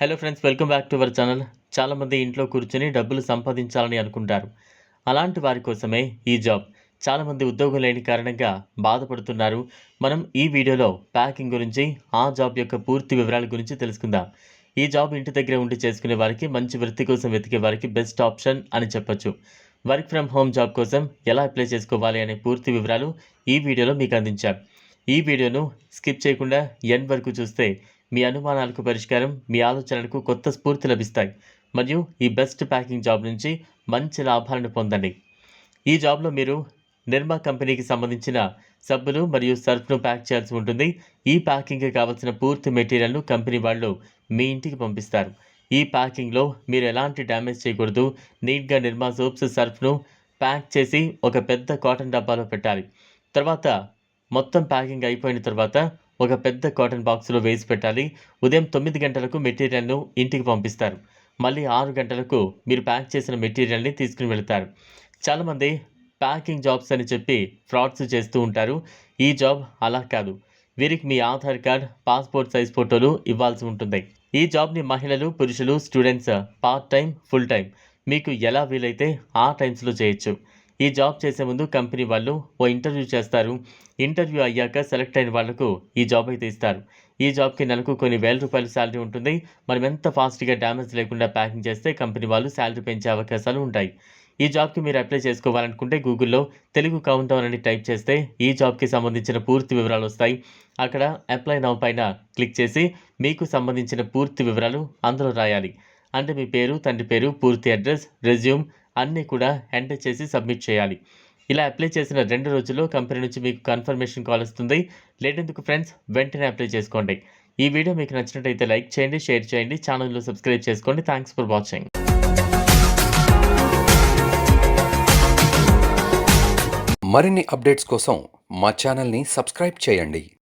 Hello friends welcome back to our channel చాలామంది ఇంట్లో కూర్చొని డబ్బులు సంపాదించాలని అనుకుంటారు. అలాంటి వారి కోసమే ఈ జాబ్ చాలామంది ఉద్యోగం లేని కారణంగా బాధపడుతున్నారు. మనం ఈ వీడియోలో ప్యాకింగ్ గురించి ఆ జాబ్ యొక్క పూర్తి వివరాల గురించి తెలుసుకుందాం. ఈ జాబ్ ఇంటి దగ్గర ఉండి చేసుకునే వారికి మంచి వృత్తి కోసం వెతికే వారికి బెస్ట్ ఆప్షన్ అని చెప్పొచ్చు. వర్క్ ఫ్రమ్ హోమ్ జాబ్ కోసం ఎలా అప్లై చేసుకోవాలి అనే పూర్తి వివరాలు ఈ వీడియోలో మీకు అందించాం. ఈ వీడియోను స్కిప్ చేయకుండా ఎండ్ వరకు చూస్తే మీ అనుమానాలకు పరిష్కారం మీ ఆలోచనలకు కొత్త స్ఫూర్తి లభిస్తాయి. మరియు ఈ బెస్ట్ ప్యాకింగ్ జాబ్ నుంచి మంచి లాభాలను పొందండి. ఈ జాబ్లో మీరు నిర్మా కంపెనీకి సంబంధించిన సబ్బులు మరియు సర్ఫ్ను ప్యాక్ చేయాల్సి ఉంటుంది. ఈ ప్యాకింగ్కి కావాల్సిన పూర్తి మెటీరియల్ను కంపెనీ వాళ్ళు మీ ఇంటికి పంపిస్తారు. ఈ ప్యాకింగ్లో మీరు ఎలాంటి డ్యామేజ్ చేయకూడదు. నీట్గా నిర్మా సోప్స్ సర్ఫ్ను ప్యాక్ చేసి ఒక పెద్ద కాటన్ డబ్బాలో పెట్టాలి. తర్వాత మొత్తం ప్యాకింగ్ అయిపోయిన తర్వాత ఒక పెద్ద కాటన్ బాక్స్లో వేసి పెట్టాలి. ఉదయం తొమ్మిది గంటలకు మెటీరియల్ను ఇంటికి పంపిస్తారు. మళ్ళీ ఆరు గంటలకు మీరు ప్యాక్ చేసిన మెటీరియల్ని తీసుకుని వెళతారు. చాలామంది ప్యాకింగ్ జాబ్స్ అని చెప్పి ఫ్రాడ్స్ చేస్తూ ఉంటారు. ఈ జాబ్ అలా కాదు. వీరికి మీ ఆధార్ కార్డ్ పాస్పోర్ట్ సైజ్ ఫోటోలు ఇవ్వాల్సి ఉంటుంది. ఈ జాబ్ని మహిళలు పురుషులు students part time full time మీకు ఎలా వీలైతే ఆ టైమ్స్లో చేయొచ్చు. ఈ జాబ్ చేసే ముందు కంపెనీ వాళ్ళు ఓ ఇంటర్వ్యూ చేస్తారు. ఇంటర్వ్యూ అయ్యాక సెలెక్ట్ అయిన వాళ్ళకు ఈ జాబ్ అయితే ఇస్తారు. ఈ జాబ్కి నెలకు కొన్ని వేల రూపాయల శాలరీ ఉంటుంది. మనం ఎంత ఫాస్ట్గా డ్యామేజ్ లేకుండా ప్యాకింగ్ చేస్తే కంపెనీ వాళ్ళు శాలరీ పెంచే అవకాశాలు ఉంటాయి. ఈ జాబ్కి మీరు అప్లై చేసుకోవాలనుకుంటే గూగుల్లో తెలుగు కౌంటర్ అని టైప్ చేస్తే ఈ జాబ్కి సంబంధించిన పూర్తి వివరాలు వస్తాయి. అక్కడ అప్లై నౌ పైన క్లిక్ చేసి మీకు సంబంధించిన పూర్తి వివరాలు అందులో రాయాలి. అంటే మీ పేరు తండ్రి పేరు పూర్తి అడ్రస్ రెజ్యూమ్ అన్నీ కూడా ఎంటర్ చేసి సబ్మిట్ చేయాలి. ఇలా అప్లై చేసిన రెండు రోజుల్లో కంపెనీ నుంచి మీకు కన్ఫర్మేషన్ కాల్ వస్తుంది. లేటెందుకు ఫ్రెండ్స్ వెంటనే అప్లై చేసుకోండి. ఈ వీడియో మీకు నచ్చినట్టయితే లైక్ చేయండి షేర్ చేయండి ఛానల్లో సబ్స్క్రైబ్ చేసుకోండి. థ్యాంక్స్ ఫర్ వాచింగ్ మరిన్ని అప్డేట్స్ కోసం మా ఛానల్ని సబ్స్క్రైబ్ చేయండి.